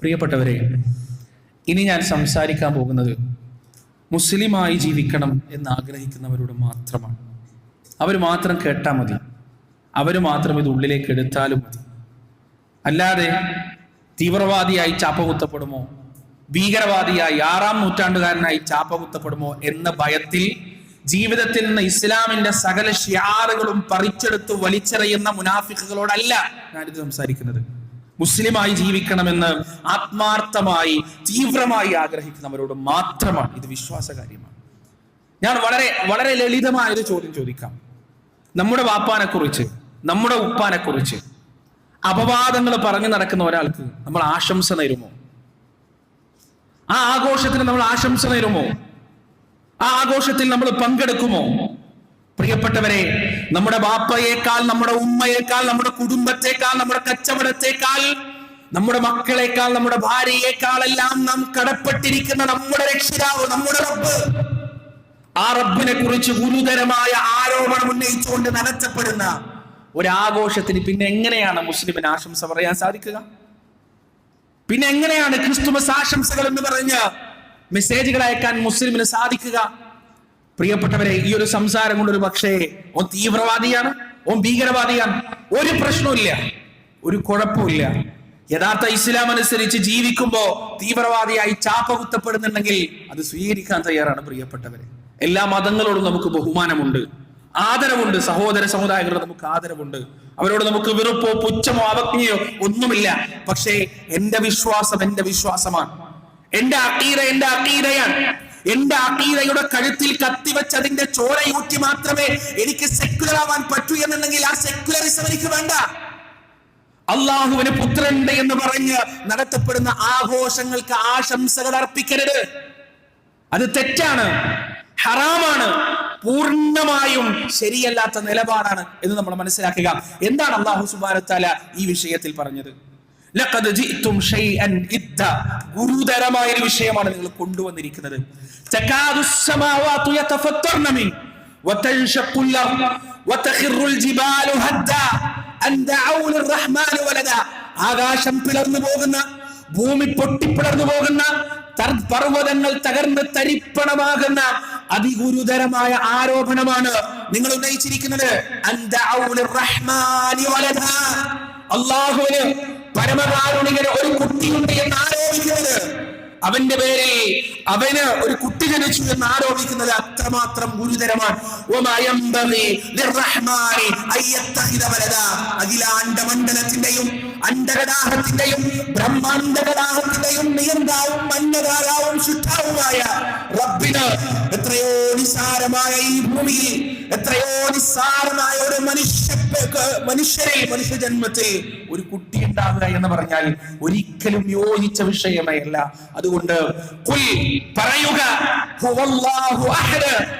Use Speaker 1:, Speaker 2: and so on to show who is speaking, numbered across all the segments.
Speaker 1: പ്രിയപ്പെട്ടവരെ ഇനി ഞാൻ സംസാരിക്കാൻ പോകുന്നത് മുസ്ലിമായി ജീവിക്കണം എന്ന് ആഗ്രഹിക്കുന്നവരോട് മാത്രമാണ്. അവർ മാത്രം കേട്ടാൽ മതി. അവർ മാത്രം ഇത് ഉള്ളിലേക്ക് എടുത്താലും മതി. അല്ലാതെ തീവ്രവാദിയായി ചാപ്പകുത്തപ്പെടുമോ ഭീകരവാദിയായി ആറാം നൂറ്റാണ്ടുകാരനായി ചാപ്പകുത്തപ്പെടുമോ എന്ന ഭയത്തിൽ ജീവിതത്തിൽ നിന്ന് ഇസ്ലാമിന്റെ സകല ഷിയാറുകളും പറിച്ചെടുത്ത് വലിച്ചെറിയുന്ന മുനാഫിക്കുകളോടല്ല ഞാനിത് സംസാരിക്കുന്നത്. മുസ്ലിമായി ജീവിക്കണമെന്ന് ആത്മാർത്ഥമായി തീവ്രമായി ആഗ്രഹിക്കുന്നവരോട് മാത്രമാണ്. ഇത് വിശ്വാസകാര്യമാണ്. ഞാൻ വളരെ വളരെ ലളിതമായ ഒരു ചോദ്യം ചോദിക്കാം. നമ്മുടെ വാപ്പാനെ കുറിച്ച് നമ്മുടെ ഉപ്പാനെ കുറിച്ച് അപവാദങ്ങൾ പറഞ്ഞു നടക്കുന്ന ഒരാൾക്ക് നമ്മൾ ആശംസ നേരുമോ? ആ ആഘോഷത്തിന് നമ്മൾ ആശംസ നേരുമോ? ആ ആഘോഷത്തിൽ നമ്മൾ പങ്കെടുക്കുമോ? പ്രിയപ്പെട്ടവരെ നമ്മുടെ ബാപ്പയേക്കാൾ നമ്മുടെ ഉമ്മയേക്കാൾ നമ്മുടെ കുടുംബത്തെക്കാൾ നമ്മുടെ കച്ചവടത്തെക്കാൾ നമ്മുടെ മക്കളെക്കാൾ നമ്മുടെ ഭാര്യയെക്കാളെല്ലാം നാം കടപ്പെട്ടിരിക്കുന്ന നമ്മുടെ രക്ഷിതാവ് നമ്മുടെ റബ്ബ്. ആ റബ്ബിനെ കുറിച്ച് ഗുരുതരമായ ആരോപണം ഉന്നയിച്ചുകൊണ്ട് നനച്ചപ്പെടുന്ന ഒരാഘോഷത്തിന് പിന്നെ എങ്ങനെയാണ് മുസ്ലിമിന് ആശംസ പറയാൻ സാധിക്കുക? പിന്നെ എങ്ങനെയാണ് ക്രിസ്തുമസ് ആശംസകൾ എന്ന് പറഞ്ഞ് മെസ്സേജുകൾ അയക്കാൻ മുസ്ലിമിന് സാധിക്കുക? പ്രിയപ്പെട്ടവരെ ഈ ഒരു സംസാരം കൊണ്ട് ഒരു പക്ഷേ ഓൻ തീവ്രവാദിയാണ് ഓൻ ഭീകരവാദിയാണ്. ഒരു പ്രശ്നമില്ല ഒരു കുഴപ്പമില്ല യഥാർത്ഥ ഇസ്ലാം അനുസരിച്ച് ജീവിക്കുമ്പോ തീവ്രവാദിയായി ചാപ്പ കുത്തപ്പെടുന്നുണ്ടെങ്കിൽ അത് സ്വീകരിക്കാൻ തയ്യാറാണ് പ്രിയപ്പെട്ടവരെ. എല്ലാ മതങ്ങളോടും നമുക്ക് ബഹുമാനമുണ്ട്. ആദരവുണ്ട്. സഹോദര സമുദായങ്ങളോട് നമുക്ക് ആദരവുണ്ട്. അവരോട് നമുക്ക് വെറുപ്പോ പുച്ഛമോ അവജ്ഞയോ ഒന്നുമില്ല. പക്ഷേ എന്റെ വിശ്വാസം എന്റെ വിശ്വാസമാണ്. എന്റെ അക്കീത എന്റെ അക്കീതയാണ്. എന്റെ അക്കീതയുടെ കഴുത്തിൽ കത്തിവെച്ചതിന്റെ ചോരയൂറ്റി മാത്രമേ എനിക്ക് സെക്യുലർ ആവാൻ പറ്റൂ എന്നുണ്ടെങ്കിൽ ആ സെക്യുലറിസം എനിക്ക് വേണ്ട. അള്ളാഹുവിന് പുത്രണ്ട് എന്ന് പറഞ്ഞ് നടത്തപ്പെടുന്ന ആഘോഷങ്ങൾക്ക് ആശംസകൾ അർപ്പിക്കരുത്. അത് തെറ്റാണ്. ഹറാമാണ്. പൂർണമായും ശരിയല്ലാത്ത നിലപാടാണ് എന്ന് നമ്മൾ മനസ്സിലാക്കുക. എന്താണ് അള്ളാഹു സുബാനത്താല ഈ വിഷയത്തിൽ പറഞ്ഞത്? ഗുരുതരമായ ഒരു വിഷയമാണ് നിങ്ങൾ കൊണ്ടുവന്നിരിക്കുന്നത്. ആകാശം പിളർന്നു പോകുന്ന ഭൂമി പൊട്ടിപ്പിളർന്നു പോകുന്ന പർവതങ്ങൾ തകർന്ന് തരിപ്പണമാകുന്ന അതിഗുരുതരമായ ആരോപണമാണ് നിങ്ങൾ ഉന്നയിച്ചിരിക്കുന്നത്. അള്ളാഹുവിന് പരമകാരുണികന് ഒരു കുട്ടിയുണ്ട് എന്ന് ആരോപിക്കുന്നത് അവന്റെ പേരിൽ അവന് ഒരു കുട്ടി ജനിച്ചു എന്ന് ആരോപിക്കുന്നത് അത്രമാത്രം ഗുരുതരമാണ്. അഖിലാണ്ട മണ്ഡലത്തിന്റെയും അണ്ടകടാഹത്തിന്റെയും ബ്രഹ്മാണ്ടകടാഹത്തിന്റെയും നിയന്താവും മന്നകാരാവും ശുദ്ധാവുമായ റബ്ബിന് എത്രയോ നിസാരമായ ഈ ഭൂമിയിൽ എത്രയോ നിസ്സാരമായ ഒരു മനുഷ്യ മനുഷ്യരിൽ മനുഷ്യജന്മത്തിൽ ഒരു കുട്ടി ഉണ്ടാവുക എന്ന് പറഞ്ഞാൽ ഒരിക്കലും യോജിച്ച വിഷയമേ അല്ല അതുകൊണ്ട് പറയുക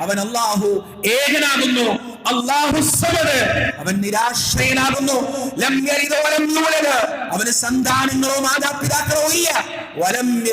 Speaker 1: അവൻ അല്ലാഹു ഏകനാകുന്നു. അവൻ നിരാശ്രയനാകുന്നു. അവന് സന്താനങ്ങളോ മാതാപിതാക്കളോ ഇല്ല. വലം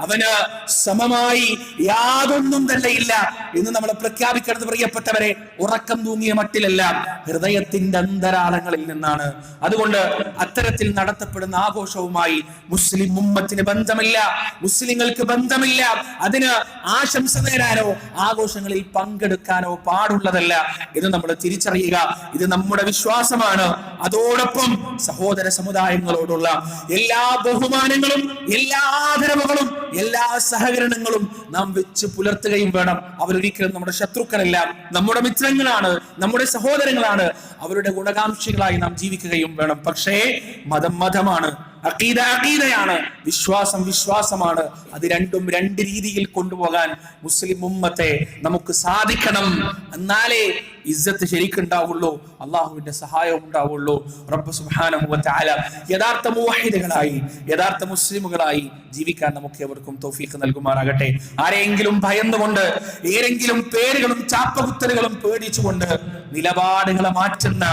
Speaker 1: അവന് സമമായി യാതൊന്നും തന്നെ ഇല്ല എന്ന് നമ്മൾ പ്രഖ്യാപിക്കുന്നത് പ്രിയപ്പെട്ടവരെ. ഉറക്കം തൂങ്ങിയ മട്ടിലല്ല ഹൃദയത്തിന്റെ അന്തരാളങ്ങളിൽ നിന്നാണ്. അതുകൊണ്ട് അത്തരത്തിൽ നടത്തപ്പെടുന്ന ആഘോഷവുമായി മുസ്ലിം ഉമ്മത്തിന് ബന്ധമില്ല. മുസ്ലിങ്ങൾക്ക് ബന്ധമില്ല. അതിന് ആശംസ നേരാനോ ആഘോഷങ്ങളിൽ പങ്കെടുക്കാനോ പാടുള്ളതല്ല ഇത് നമ്മൾ തിരിച്ചറിയുക. ഇത് നമ്മുടെ വിശ്വാസമാണ്. അതോടൊപ്പം സഹോദര സമുദായങ്ങളോടുള്ള എല്ലാ ബഹുമാനങ്ങളും എല്ലാ ആദരവുകളും എല്ലാ സഹകരണങ്ങളും നാം വെച്ച് പുലർത്തുകയും വേണം. അവരൊരിക്കലും നമ്മുടെ ശത്രുക്കളല്ല. നമ്മുടെ മിത്രങ്ങളാണ് നമ്മുടെ സഹോദരങ്ങളാണ്. അവരുടെ ഗുണകാംക്ഷികളായി നാം ജീവിക്കുകയും വേണം. പക്ഷേ മതം മതമാണ്. അക്കീത അക്കീതയാണ് വിശ്വാസം വിശ്വാസമാണ്. അത് രണ്ടും രണ്ട് രീതിയിൽ കൊണ്ടുപോകാൻ മുസ്ലിം ഉമ്മത്തെ നമുക്ക് സാധിക്കണം. എന്നാലേ ഇസ്സത്ത് ശരിക്കുണ്ടാവുള്ളൂ അള്ളാഹുവിന്റെ സഹായം ഉണ്ടാവുള്ളൂ. റബ്ബ് തആല യഥാർത്ഥ മുവഹിദുകളായി യഥാർത്ഥ മുസ്ലിമുകളായി ജീവിക്കാൻ നമുക്ക് എവർക്കും തൗഫീഖ് നൽകുമാറാകട്ടെ. ആരെങ്കിലും ഭയന്നുകൊണ്ട് ഏരെങ്കിലും പേരുകളും ചാപ്പകുത്തലുകളും പേടിച്ചുകൊണ്ട് നിലപാടുകളെ മാറ്റുന്ന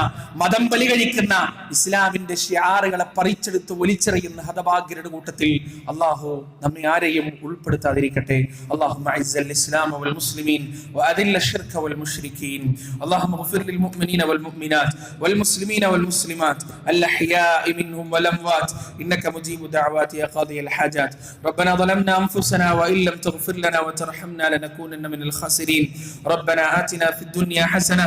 Speaker 1: മതം ബലികഴിക്കുന്ന ഇസ്ലാമിന്റെ ഷിയാറുകളെ പറിച്ചെടുത്ത് ഒലിച്ചെറിയുന്ന ഹതഭാഗ്യരുടെ കൂട്ടത്തിൽ അള്ളാഹു നമ്മെ ആരെയും ഉൾപ്പെടുത്താതിരിക്കട്ടെ അള്ളാഹു الإسلام والمسلمين وأذل الشرك والمشركين اللهم اغفر للمؤمنين والمؤمنات والمسلمين والمسلمات الأحياء منهم والأموات إنك مجيب دعوات يا قاضي الحاجات ربنا ظلمنا أنفسنا وإن لم تغفر لنا وترحمنا لنكونن من الخاسرين ربنا آتنا في الدنيا حسنة